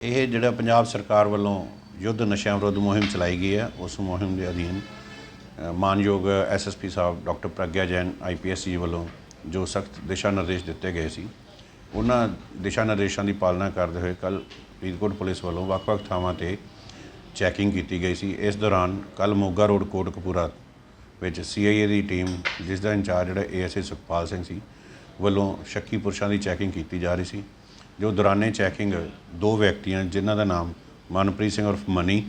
ਇਹ ਜਿਹੜਾ ਪੰਜਾਬ ਸਰਕਾਰ ਵੱਲੋਂ ਯੁੱਧ ਨਸ਼ਿਆਂ ਵਿਰੁੱਧ ਮੁਹਿੰਮ ਚਲਾਈ ਗਈ ਹੈ ਉਸ ਮੁਹਿੰਮ ਦੇ ਅਧੀਨ ਅ, ਮਾਨਯੋਗ ਐਸਐਸਪੀ ਸਾਹਿਬ ਡਾਕਟਰ ਪ੍ਰਗਿਆ ਜੈਨ ਆਈਪੀਐਸ ਜੀ ਵੱਲੋਂ ਜੋ ਸਖਤ ਦਿਸ਼ਾ ਨਿਰਦੇਸ਼ ਦਿੱਤੇ ਗਏ ਸੀ ਉਹਨਾਂ ਦਿਸ਼ਾ ਨਿਰਦੇਸ਼ਾਂ ਦੀ ਪਾਲਣਾ ਕਰਦੇ ਹੋਏ ਕੱਲ ਫਰੀਦਕੋਟ ਪੁਲਿਸ ਵੱਲੋਂ ਵੱਖ-ਵੱਖ ਥਾਵਾਂ ਤੇ ਚੈਕਿੰਗ ਕੀਤੀ ਗਈ ਸੀ। ਇਸ ਦੌਰਾਨ ਕੱਲ ਮੋਗਾ ਰੋਡ ਕੋਟਕਪੂਰਾ ਵਿੱਚ ਸੀਆਈਏ ਦੀ ਟੀਮ ਜਿਸ ਦਾ ਇੰਚਾਰਜ ਜਿਹੜਾ ਏਐਸਏ ਸੁਖਪਾਲ ਸਿੰਘ ਸੀ ਵੱਲੋਂ ਸ਼ੱਕੀ ਪੁਰਸ਼ਾਂ ਦੀ ਚੈਕਿੰਗ ਕੀਤੀ ਜਾ ਰਹੀ ਸੀ। ਜੋ ਦੌਰਾਨੇ ਚੈਕਿੰਗ ਦੋ ਵਿਅਕਤੀਆਂ ਜਿਨ੍ਹਾਂ ਦਾ ਨਾਮ ਮਨਪ੍ਰੀਤ ਸਿੰਘ ਉਰਫ ਮਨੀ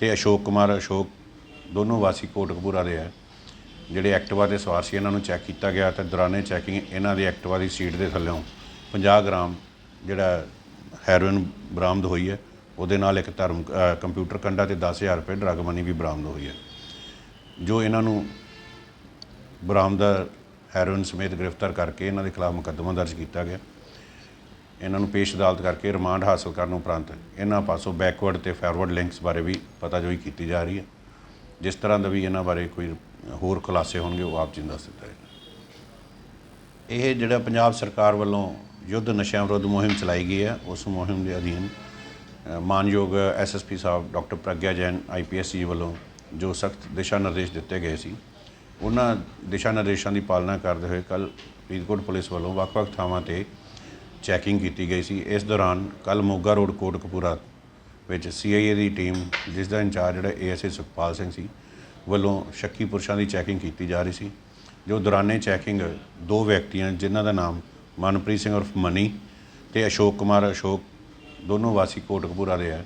ਤੇ ਅਸ਼ੋਕ ਕੁਮਾਰ ਅਸ਼ੋਕ ਦੋਨੋਂ ਵਾਸੀ ਕੋਟਕਪੂਰਾ ਦੇ ਹੈ ਜਿਹੜੇ ਐਕਟਿਵਾ ਤੇ ਸਵਾਰ ਸੀ ਇਹਨਾਂ ਨੂੰ ਚੈੱਕ ਕੀਤਾ ਗਿਆ ਤੇ ਦੌਰਾਨੇ ਚੈਕਿੰਗ ਇਹਨਾਂ ਦੀ ਐਕਟਿਵਾ ਦੀ ਸੀਟ ਦੇ ਥੱਲੇੋਂ 50 ਗ੍ਰਾਮ ਜਿਹੜਾ ਹੈਰੋਇਨ ਬਰਾਮਦ ਹੋਈ ਹੈ। ਉਹਦੇ ਨਾਲ ਇੱਕ ਧਰਮ ਅ, ਕੰਪਿਊਟਰ ਕੰਡਾ ਤੇ 10000 ਰੁਪਏ ਡਰੱਗ ਮਨੀ ਵੀ ਬਰਾਮਦ ਹੋਈ ਹੈ। ਜੋ ਇਹਨਾਂ ਨੂੰ ਬਰਾਮਦ ਹੈਰੋਇਨ ਸਮੇਤ ਗ੍ਰਿਫਤਾਰ ਕਰਕੇ ਇਹਨਾਂ ਦੇ ਖਿਲਾਫ ਮੁਕੱਦਮਾ ਦਰਜ ਕੀਤਾ ਗਿਆ। ਇਹਨਾਂ ਨੂੰ ਪੇਸ਼ ਅਦਾਲਤ ਕਰਕੇ ਰਿਮਾਂਡ ਹਾਸਲ ਕਰਨ ਉਪਰੰਤ ਇਹਨਾਂ ਪਾਸੋਂ ਬੈਕਵਰਡ ਤੇ ਫਾਰਵਰਡ ਲਿੰਕਸ ਬਾਰੇ ਵੀ ਪਤਾਜੋਈ ਕੀਤੀ ਜਾ ਰਹੀ ਹੈ। ਜਿਸ ਤਰ੍ਹਾਂ ਦਾ ਵੀ ਇਹਨਾਂ ਬਾਰੇ ਕੋਈ ਹੋਰ ਖੁਲਾਸੇ ਹੋਣਗੇ ਉਹ ਆਪ ਜੀ ਨੂੰ ਦੱਸ ਦਿੱਤਾ ਜਾਏਗਾ। ਇਹ ਜਿਹੜਾ ਪੰਜਾਬ ਸਰਕਾਰ ਵੱਲੋਂ ਯੁੱਧ ਨਸ਼ਿਆਂ ਵਿਰੁੱਧ ਮੁਹਿੰਮ ਚਲਾਈ ਗਈ ਹੈ ਉਸ ਮੁਹਿੰਮ ਦੇ ਅਧੀਨ ਅ, ਮਾਨਯੋਗ ਐਸਐਸਪੀ ਸਾਹਿਬ ਡਾਕਟਰ ਪ੍ਰਗਿਆ ਜੈਨ ਆਈਪੀਐਸ ਜੀ ਵੱਲੋਂ ਜੋ ਸਖਤ ਦਿਸ਼ਾ ਨਿਰਦੇਸ਼ ਦਿੱਤੇ ਗਏ ਸੀ ਉਹਨਾਂ ਦਿਸ਼ਾ ਨਿਰਦੇਸ਼ਾਂ ਦੀ ਪਾਲਣਾ ਕਰਦੇ ਹੋਏ ਕੱਲ ਫਰੀਦਕੋਟ ਪੁਲਿਸ ਵੱਲੋਂ ਵੱਖ-ਵੱਖ ਥਾਵਾਂ ਤੇ ਚੈਕਿੰਗ ਕੀਤੀ ਗਈ ਸੀ। ਇਸ ਦੌਰਾਨ ਕੱਲ ਮੋਗਾ ਰੋਡ ਕੋਟਕਪੂਰਾ ਵਿੱਚ ਸੀਆਈਏ ਦੀ ਟੀਮ, ਜਿਸ ਦਾ ਇੰਚਾਰਜ ਜਿਹੜਾ ਏਐਸਏ ਸੁਖਪਾਲ ਸਿੰਘ ਸੀ, ਵੱਲੋਂ ਸ਼ੱਕੀ ਪੁਰਸ਼ਾਂ ਦੀ ਚੈਕਿੰਗ ਕੀਤੀ ਜਾ ਰਹੀ ਸੀ। ਜੋ ਦੌਰਾਨੇ ਚੈਕਿੰਗ ਦੋ ਵਿਅਕਤੀਆਂ, ਜਿਨ੍ਹਾਂ ਦਾ ਨਾਮ ਮਨਪ੍ਰੀਤ ਸਿੰਘ ਉਰਫ ਮਨੀ ਤੇ ਅਸ਼ੋਕ ਕੁਮਾਰ ਅਸ਼ੋਕ, ਦੋਨੋਂ ਵਾਸੀ ਕੋਟਕਪੂਰਾ ਦੇ ਹੈ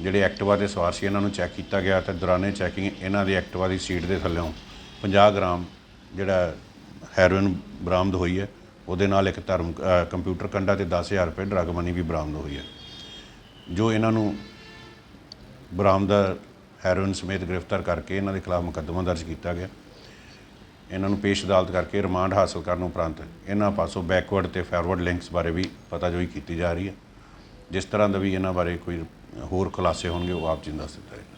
ਜਿਹੜੇ ਐਕਟਿਵਾ ਦੇ ਸਵਾਰ ਸੀ, ਇਹਨਾਂ ਨੂੰ ਚੈੱਕ ਕੀਤਾ ਗਿਆ ਤੇ ਦੌਰਾਨੇ ਚੈਕਿੰਗ ਇਹਨਾਂ ਦੀ ਐਕਟਿਵਾ ਦੀ ਸੀਟ ਦੇ ਥੱਲੇੋਂ 50 ਗ੍ਰਾਮ ਜਿਹੜਾ ਹੈਰੋਇਨ ਬਰਾਮਦ ਹੋਈ ਹੈ। ਉਹਦੇ ਨਾਲ ਇੱਕ ਧਰਮ ਕੰਪਿਊਟਰ ਕੰਡਾ ਤੇ 10000 ਰੁਪਏ ਡਰੱਗ ਮਨੀ ਵੀ ਬਰਾਮਦ ਹੋਈ ਹੈ। ਜੋ ਇਹਨਾਂ ਨੂੰ ਬਰਾਮਦ ਹੈਰੋਇਨ ਸਮੇਤ ਗ੍ਰਿਫਤਾਰ ਕਰਕੇ ਇਹਨਾਂ ਦੇ ਖਿਲਾਫ ਮੁਕੱਦਮਾ ਦਰਜ ਕੀਤਾ ਗਿਆ। ਇਹਨਾਂ ਨੂੰ ਪੇਸ਼ ਅਦਾਲਤ ਕਰਕੇ ਰਿਮਾਂਡ ਹਾਸਲ ਕਰਨ ਉਪਰੰਤ ਇਹਨਾਂ ਪਾਸੋਂ ਬੈਕਵਰਡ ਤੇ ਫਾਰਵਰਡ ਲਿੰਕਸ ਬਾਰੇ ਵੀ ਪਤਾਜੋਈ ਕੀਤੀ ਜਾ ਰਹੀ ਹੈ। ਜਿਸ ਤਰ੍ਹਾਂ ਦਾ ਵੀ ਇਹਨਾਂ ਬਾਰੇ ਕੋਈ ਹੋਰ ਖੁਲਾਸੇ ਹੋਣਗੇ, ਉਹ ਆਪ ਜੀ ਦੱਸ ਦਿੱਤਾ ਜਾਏਗਾ।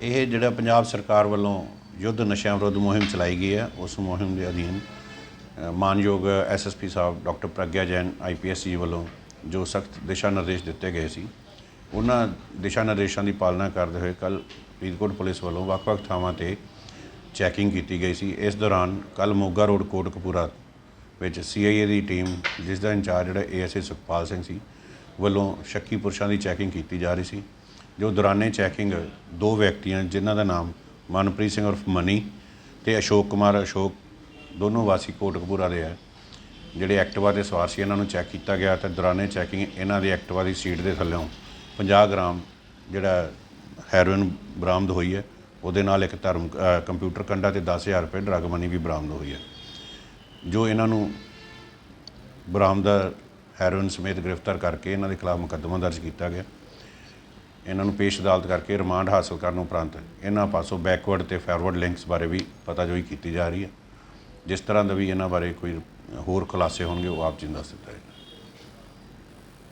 ਇਹ ਜਿਹੜਾ ਪੰਜਾਬ ਸਰਕਾਰ ਵੱਲੋਂ ਯੁੱਧ ਨਸ਼ਿਆਂ ਵਿਰੁੱਧ ਮੁਹਿੰਮ ਚਲਾਈ ਗਈ ਹੈ, ਉਸ ਮੁਹਿੰਮ ਦੇ ਅਧੀਨ ਮਾਨਯੋਗ ਐਸਐਸਪੀ ਸਾਹਿਬ ਡਾਕਟਰ ਪ੍ਰਗਿਆ ਜੈਨ ਆਈਪੀਐਸ ਜੀ ਵੱਲੋਂ ਜੋ ਸਖਤ ਦਿਸ਼ਾ ਨਿਰਦੇਸ਼ ਦਿੱਤੇ ਗਏ ਸੀ, ਉਹਨਾਂ ਦਿਸ਼ਾ ਨਿਰਦੇਸ਼ਾਂ ਦੀ ਪਾਲਣਾ ਕਰਦੇ ਹੋਏ ਕੱਲ ਫਰੀਦਕੋਟ ਪੁਲਿਸ ਵੱਲੋਂ ਵੱਖ-ਵੱਖ ਥਾਵਾਂ ਤੇ ਚੈਕਿੰਗ ਕੀਤੀ ਗਈ ਸੀ। ਇਸ ਦੌਰਾਨ ਕੱਲ ਮੋਗਾ ਰੋਡ ਕੋਟਕਪੂਰਾ ਵਿੱਚ ਸੀਆਈਏ ਦੀ ਟੀਮ, ਜਿਸ ਦਾ ਇੰਚਾਰਜ ਜਿਹੜਾ ਏਐਸਏ ਸੁਖਪਾਲ ਸਿੰਘ ਸੀ, ਵੱਲੋਂ ਸ਼ੱਕੀ ਪੁਰਸ਼ਾਂ ਦੀ ਚੈਕਿੰਗ ਕੀਤੀ ਜਾ ਰਹੀ ਸੀ। ਜੋ ਦੌਰਾਨੇ ਚੈਕਿੰਗ ਦੋ ਵਿਅਕਤੀਆਂ, ਜਿਨ੍ਹਾਂ ਦਾ ਨਾਮ ਮਨਪ੍ਰੀਤ ਸਿੰਘ ਉਰਫ ਮਨੀ ਤੇ ਅਸ਼ੋਕ ਕੁਮਾਰ, ਅਸ਼ੋਕ ਦੋਨੋਂ ਵਾਸੀ ਕੋਟਕਪੂਰਾ ਦੇ ਹੈ ਜਿਹੜੇ ਐਕਟਿਵਾ ਦੇ ਸਵਾਰ ਸੀ ਇਹਨਾਂ ਨੂੰ ਚੈੱਕ ਕੀਤਾ ਗਿਆ ਤੇ ਦੌਰਾਨੇ ਚੈਕਿੰਗ ਇਹਨਾਂ ਦੀ ਐਕਟਿਵਾ ਦੀ ਸੀਟ ਦੇ ਥੱਲੇੋਂ 50 ਗ੍ਰਾਮ ਜਿਹੜਾ ਹੈਰੋਇਨ ਬਰਾਮਦ ਹੋਈ ਹੈ। ਉਹਦੇ ਨਾਲ ਇੱਕ ਧਰਮ ਅ, ਕੰਪਿਊਟਰ ਕੰਡਾ ਤੇ 10000 ਰੁਪਏ ਡਰੱਗ ਮਨੀ ਵੀ ਬਰਾਮਦ ਹੋਈ ਹੈ। ਜੋ ਇਹਨਾਂ ਨੂੰ ਬਰਾਮਦ ਹੈਰੋਇਨ ਸਮੇਤ ਗ੍ਰਿਫਤਾਰ ਕਰਕੇ ਇਹਨਾਂ ਦੇ ਖਿਲਾਫ ਮੁਕੱਦਮਾ ਦਰਜ ਕੀਤਾ ਗਿਆ। ਇਹਨਾਂ ਨੂੰ ਪੇਸ਼ ਅਦਾਲਤ ਕਰਕੇ ਰਿਮਾਂਡ ਹਾਸਲ ਕਰਨ ਉਪਰੰਤ ਇਹਨਾਂ ਪਾਸੋਂ ਬੈਕਵਰਡ ਤੇ ਫਾਰਵਰਡ ਲਿੰਕਸ ਬਾਰੇ ਵੀ ਪਤਾਜੋਈ ਕੀਤੀ ਜਾ ਰਹੀ ਹੈ। ਜਿਸ ਤਰ੍ਹਾਂ ਦਾ ਵੀ ਇਹਨਾਂ ਬਾਰੇ ਕੋਈ ਹੋਰ ਖੁਲਾਸੇ ਹੋਣਗੇ, ਉਹ ਆਪ ਜੀ ਨੂੰ ਦੱਸ ਦਿੱਤਾ ਜਾਏਗਾ।